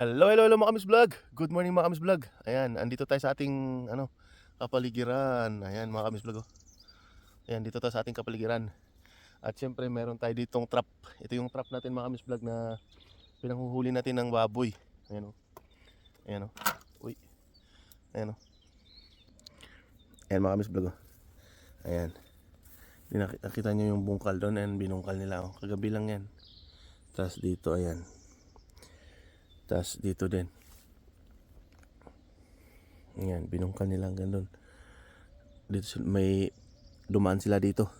Hello, hello, hello mga kamis vlog. Good morning mga kamis vlog. Ayan, andito tayo sa ating ano, kapaligiran. Ayan mga kamis vlog. Oh. Ayan, dito tayo sa ating kapaligiran. At syempre meron tayo ditong trap. Ito yung trap natin mga kamis vlog na pinanghuhuli natin ng baboy. Ayan oh. Ayan oh. Uy. Ayan oh. Ayan mga kamis vlog. Oh. Ayan. Nakita nyo yung bungkal doon and binungkal nila. Oh. Kagabi lang yan. Tapos dito, ayan. Tapos dito din. Ayan, binungkan nila hanggang doon. Dito may dumaan sila dito.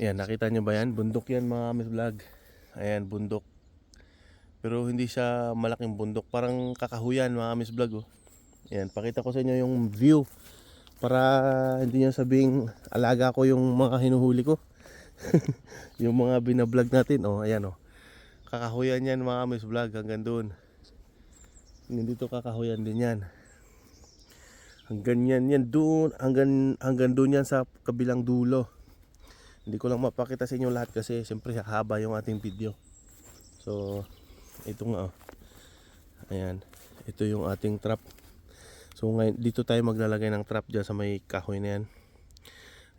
Ayan, nakita nyo ba yan? Bundok yan mga Miss Vlog. Ayan, bundok. Pero hindi siya malaking bundok. Parang kakahuyan mga Miss Vlog. Oh. Ayan, pakita ko sa inyo yung view. Para hindi nyo sabing alaga ko yung mga hinuhuli ko. yung mga binablog natin. Oh, ayan oh kakahuyan yan mga miss vlog hanggang doon. Dito kakahuyan din yan. Hanggang yan yan doon hanggang, hanggang doon yan sa kabilang dulo. Hindi ko lang mapakita sa inyo lahat kasi siyempre haba yung ating video. So ito nga oh. ayan ito yung ating trap. So ngayon dito tayo maglalagay ng trap dyan sa may kahoy na yan.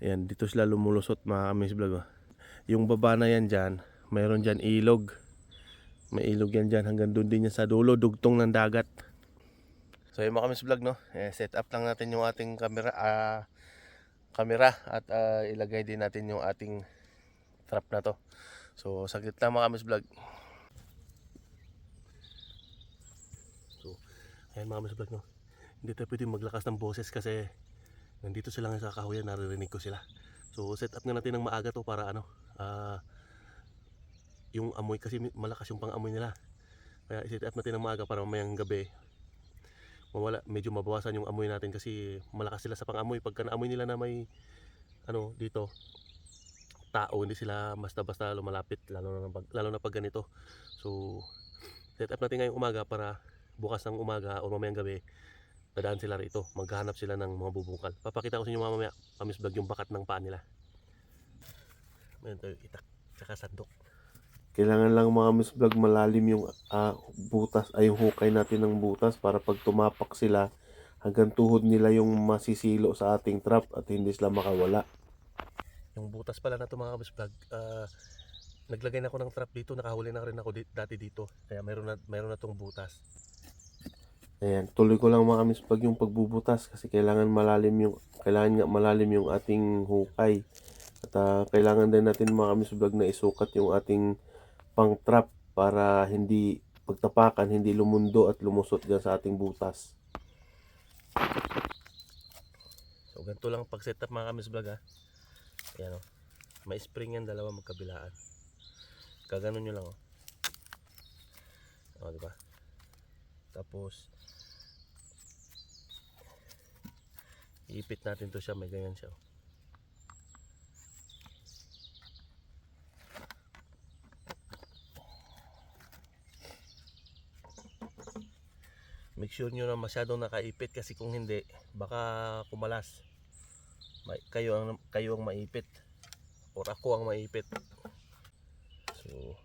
Ayan dito sila lumulusot mga miss vlog oh. yung baba na yan dyan mayroon dyan ilog may ilog yan dyan hanggang doon din yan sa dulo, dugtong ng dagat. So yung mga kamis vlog no, eh, set up lang natin yung ating camera, ah, camera at ah, ilagay din natin yung ating trap na to. So saglit lang mga kamis vlog. So ayan mga kamis vlog no, hindi tayo pwede maglakas ng boses kasi nandito sila ngayon sa kahuyan, naririnig ko sila. So set up nga natin ng maaga to para ano, ah, yung amoy kasi malakas yung pang-amoy nila. Kaya iset up natin ng maaga para mamayang gabi mawala medyo mabawasan yung amoy natin kasi malakas sila sa pang-amoy. Pagka naamoy nila na may ano dito tao hindi sila basta-basta lumalapit lalo na pag, lalo na pag ganito. So set up natin ngayong umaga para bukas ng umaga o mamayang gabi dadaan sila rito. Maghahanap sila ng mga bubungkal. Papakita ko sa inyo mamaya pamis vlog yung bakat ng paa nila. Mayroon tayo itak tsaka sandok kailangan lang mga Miss Vlog malalim yung ah, butas ay yung hukay natin ng butas para pag tumapak sila hanggang tuhod nila yung masisilo sa ating trap at hindi sila makawala. Yung butas pala na to mga Miss Vlog, ah, naglagay na ako ng trap dito, nakahuli na rin ako di- dati dito. Kaya mayroon na mayroon na tong butas. Ayan, tuloy ko lang mga Miss Vlog yung pagbubutas kasi kailangan malalim yung kailangan nga malalim yung ating hukay. At ah, kailangan din natin mga Miss Vlog na isukat yung ating pang trap para hindi pagtapakan, hindi lumundo at lumusot dyan sa ating butas. So ganito lang pag setup mga kamis vlog ha. Ayan o. May spring yan dalawa magkabilaan. Kaganon nyo lang o. O diba? Tapos iipit natin to siya may ganyan siya o. make sure nyo na masyadong nakaipit kasi kung hindi baka kumalas. May, kayo ang kayo ang maipit. Or ako ang maipit. So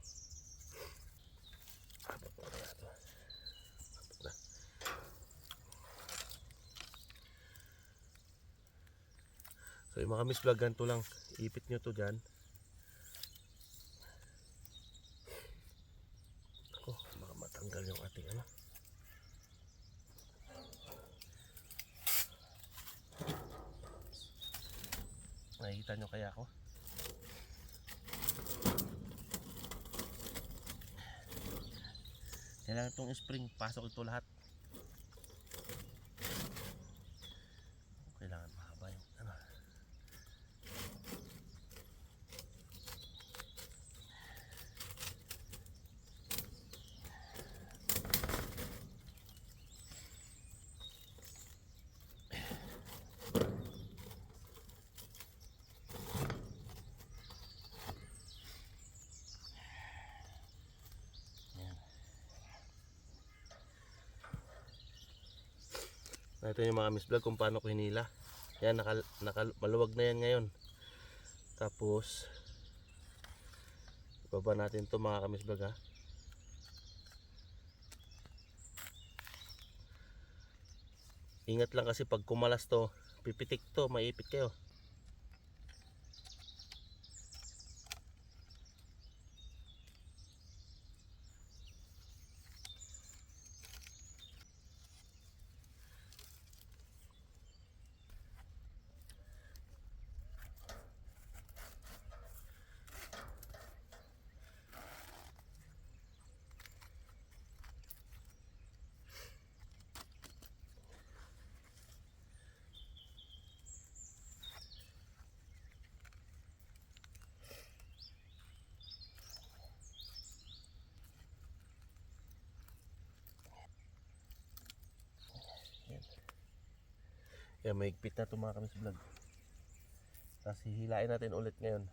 so yung mga miss vlog ganito lang. Ipit nyo to dyan. Ako baka matanggal yung ating ano Nakikita nyo ako? Kailangan itong spring, pasok ito lahat. Ito yung mga miss vlog kung paano ko hinila. Yan, naka, naka, maluwag na yan ngayon. Tapos, ibaba natin to mga kamis vlog ha. Ingat lang kasi pag kumalas to, pipitik to, maipit kayo. Kaya may higpit na ito mga kamis vlog. Tapos hihilain natin ulit ngayon.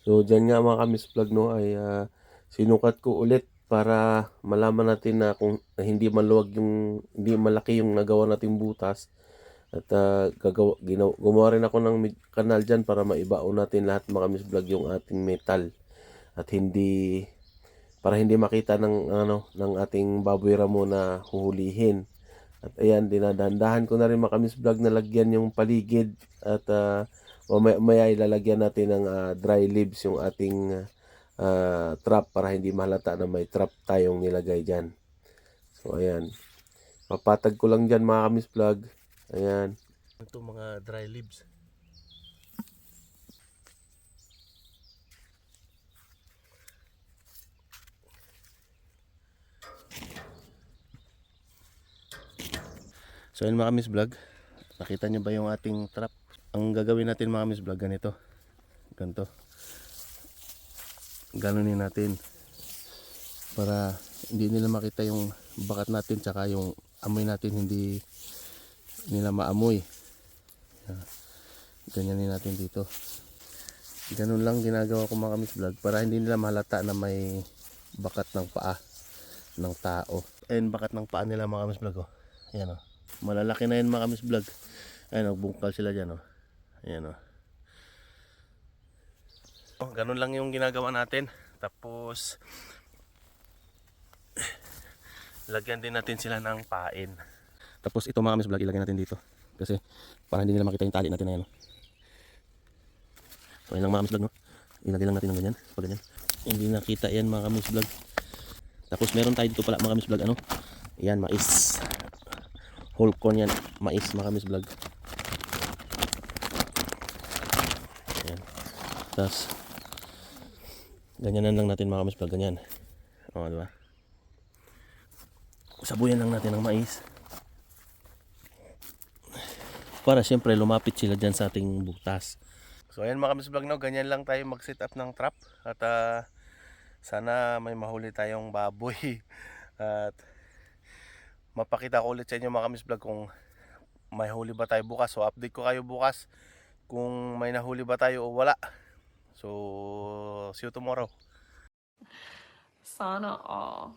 So dyan nga mga kamis vlog no ay ah, sinukat ko ulit para malaman natin na kung na hindi maluwag yung hindi malaki yung nagawa nating butas at ah, gagawa, ginaw, gumawa rin ako ng kanal dyan para maibaon natin lahat mga kamis vlog yung ating metal at hindi para hindi makita ng ano ng ating baboy ramo na huhulihin. At ayan, dinadahan ko na rin makamis vlog na lagyan yung paligid at uh, mamaya, mamaya ilalagyan natin ng ah, dry leaves yung ating ah, trap para hindi mahalata na may trap tayong nilagay dyan. So ayan. Papatag ko lang dyan mga kamis vlog. Ayan. Ito mga dry leaves. So yun mga miss vlog, nakita nyo ba yung ating trap? Ang gagawin natin mga miss vlog, ganito. Ganito. Ganunin natin. Para hindi nila makita yung bakat natin tsaka yung amoy natin hindi nila maamoy. Yan. Ganyanin natin dito. Ganun lang ginagawa ko mga miss vlog para hindi nila mahalata na may bakat ng paa ng tao. Ayun bakat ng paa nila mga miss vlog oh. Ayan oh. Malalaki na yan mga kamis vlog. Ayan, nagbungkal sila dyan, oh. Ayan, oh. oh. Ganun lang yung ginagawa natin. Tapos, lagyan din natin sila ng pain. Tapos ito mga kamis vlog, ilagay natin dito. Kasi, para hindi nila makita yung tali natin na yan, oh. So, lang mga kamis vlog, no? Ilagay lang natin ng ganyan. Pag ganyan. Hindi nakita yan mga kamis vlog. Tapos, meron tayo dito pala mga kamis vlog, ano? Yan, mais whole corn yan. Mais makamis vlog. Ayan. Tapos ganyanan lang natin makamis vlog. Ganyan. O diba sabuyan lang natin ng mais. Para syempre lumapit sila dyan sa ating butas. So ayan mga kamis vlog no? Ganyan lang tayo mag set up ng trap. At ah, sana may mahuli tayong baboy. At mapakita ko ulit sa inyo mga kamis vlog kung may huli ba tayo bukas. So update ko kayo bukas kung may nahuli ba tayo o wala. So see you tomorrow. Sana all.